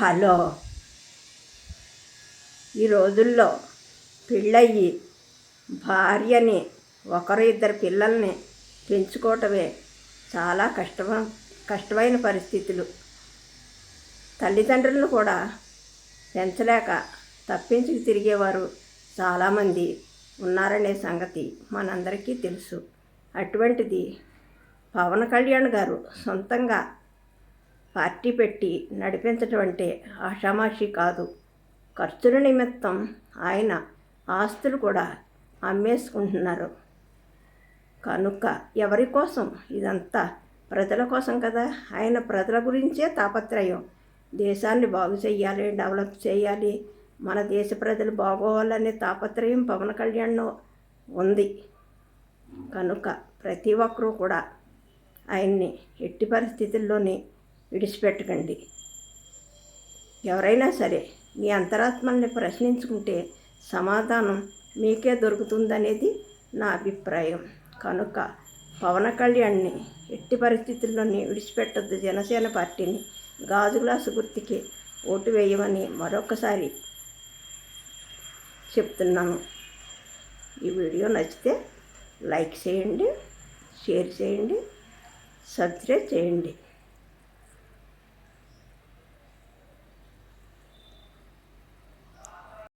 Hello. ఈ రోజుల్లో పెళ్ళయ్యి భార్యని ఒకరు ఇద్దరు పిల్లల్ని పెంచుకోవటమే చాలా కష్టమ కష్టమైన పరిస్థితులు. తల్లిదండ్రులను కూడా పెంచలేక తప్పించుకు తిరిగేవారు చాలామంది ఉన్నారనే సంగతి మనందరికీ తెలుసు. అటువంటిది పవన్ కళ్యాణ్ గారు సొంతంగా పార్టీ పెట్టి నడిపించడం అంటే ఆషామాషి కాదు. ఖర్చుల నిమిత్తం ఆయన ఆస్తులు కూడా అమ్మేసుకుంటున్నారు. కనుక ఎవరి కోసం? ఇదంతా ప్రజల కోసం కదా. ఆయన ప్రజల గురించే తాపత్రయం. దేశాన్ని బాగు చేయాలి డెవలప్ చేయాలి మన దేశ ప్రజలు బాగోవాలనే తాపత్రయం పవన్ కళ్యాణ్ ఉంది. కనుక ప్రతి ఒక్కరూ కూడా ఆయన్ని ఎట్టి పరిస్థితుల్లోనే విడిచిపెట్టకండి. ఎవరైనా సరే మీ అంతరాత్మల్ని ప్రశ్నించుకుంటే సమాధానం మీకే దొరుకుతుందనేది నా అభిప్రాయం. కనుక పవన్ కళ్యాణ్ని ఎట్టి పరిస్థితుల్లోనే విడిచిపెట్టొద్దు జనసేన పార్టీని. గాజు గ్లాసు గుర్తుకి ఓటు వేయమని మరొకసారి చెప్తున్నాను. ఈ వీడియో నచ్చితే లైక్ చేయండి షేర్ చేయండి సబ్స్క్రైబ్ చేయండి.